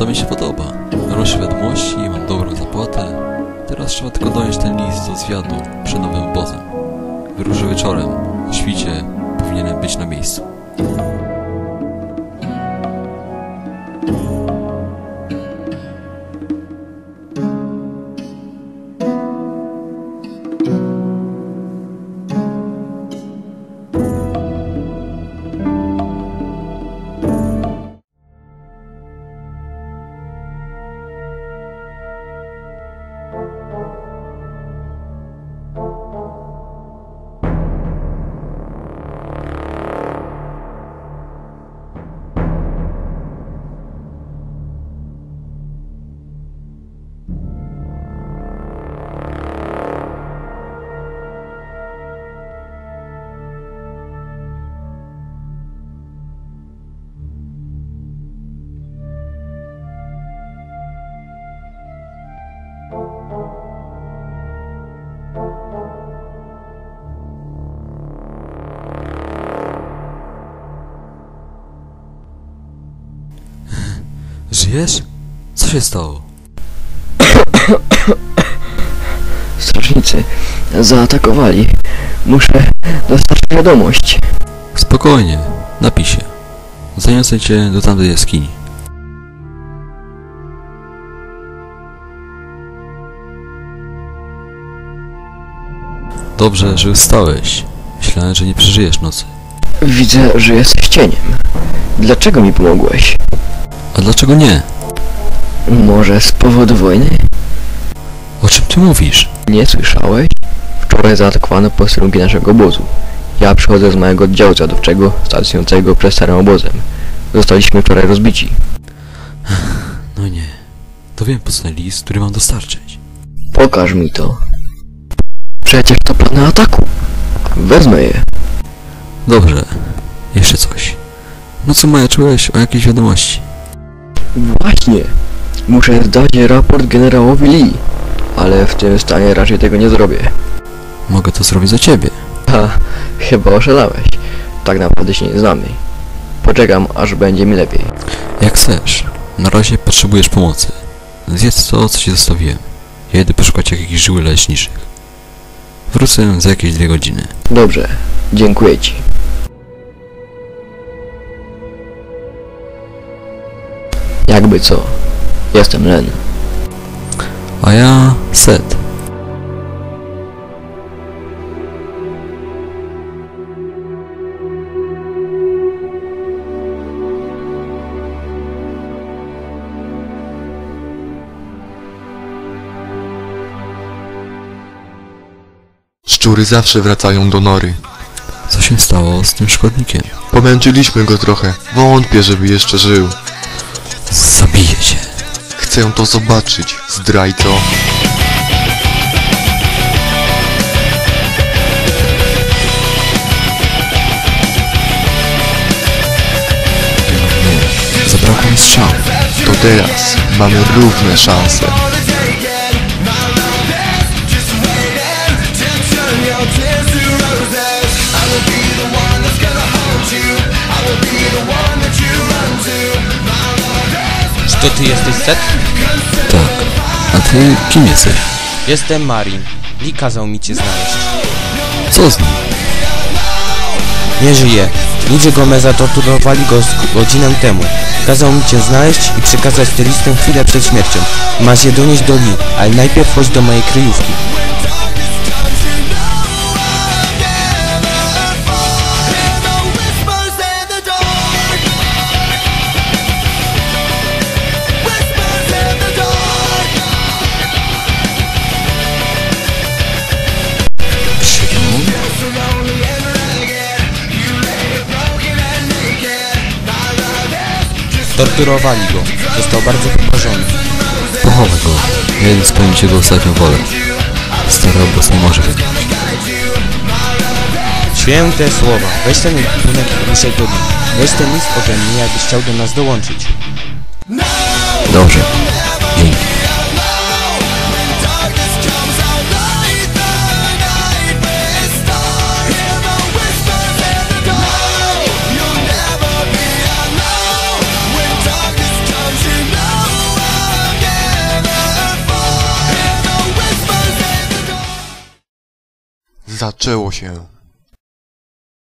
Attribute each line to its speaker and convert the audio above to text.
Speaker 1: To mi się podoba. Rośnie wiadomości, mam dobrą zapłatę. Teraz trzeba tylko donieść ten list do zwiadu przed nowym obozem. Wyruszę wieczorem. O świcie powinienem być na miejscu. Żyjesz? Co się stało?
Speaker 2: Strażnicy zaatakowali. Muszę dostarczyć wiadomość.
Speaker 1: Spokojnie, napij się. Zaniosę cię do tamtej jaskini. Dobrze, że wstałeś. Myślałem, że nie przeżyjesz nocy.
Speaker 2: Widzę, że jesteś cieniem. Dlaczego mi pomogłeś?
Speaker 1: A dlaczego nie?
Speaker 2: Może z powodu wojny?
Speaker 1: O czym ty mówisz?
Speaker 2: Nie słyszałeś? Wczoraj zaatakowano posterunki naszego obozu. Ja przychodzę z mojego oddziału zwiadowczego stacjonującego przed starym obozem. Zostaliśmy wczoraj rozbici.
Speaker 1: No nie. To wiem po co ten list, który mam dostarczyć.
Speaker 2: Pokaż mi to. Przecież to plany ataku. Wezmę je.
Speaker 1: Dobrze. Jeszcze coś. No co majaczyłeś o jakiejś wiadomości?
Speaker 2: Właśnie. Muszę zdać raport generałowi Lee. Ale w tym stanie raczej tego nie zrobię.
Speaker 1: Mogę to zrobić za ciebie.
Speaker 2: Ha, chyba oszalałeś. Tak naprawdę się nie znamy. Poczekam, aż będzie mi lepiej.
Speaker 1: Jak chcesz. Na razie potrzebujesz pomocy. Zjedz to, co ci zostawiłem. Ja jedę poszukać jakichś żyły leśniczych. Wrócę za jakieś dwie godziny.
Speaker 2: Dobrze, dziękuję ci. Jakby co, jestem Len.
Speaker 1: A ja... Set.
Speaker 3: Szczury zawsze wracają do nory.
Speaker 1: Co się stało z tym szkodnikiem?
Speaker 3: Pomęczyliśmy go trochę. Wątpię, żeby jeszcze żył.
Speaker 1: Zabiję cię.
Speaker 3: Chcę to zobaczyć, zdrajco.
Speaker 1: Zabrakło mi strzał.
Speaker 3: To teraz mamy równe szanse.
Speaker 4: To ty jesteś Set?
Speaker 1: Tak. A ty kim jesteś?
Speaker 4: Jestem Marin. Lee kazał mi cię znaleźć.
Speaker 1: Co z nim?
Speaker 4: Nie żyje. Ludzie Gomeza torturowali go z godzinę temu. Kazał mi cię znaleźć i przekazać tę listę chwilę przed śmiercią. Masz je donieść do Lee, ale najpierw chodź do mojej kryjówki. Torturowali go. Został bardzo poparzony.
Speaker 1: Pochowę go. Jeden spełnić jego ostatnią wolę. Stary obóz nie może wygrać.
Speaker 4: Święte słowa. Weź ten bunek i ruszaj do Lee. Weź ten list ode mnie, jakbyś chciał do nas dołączyć.
Speaker 1: Dobrze.
Speaker 3: Zaczęło się.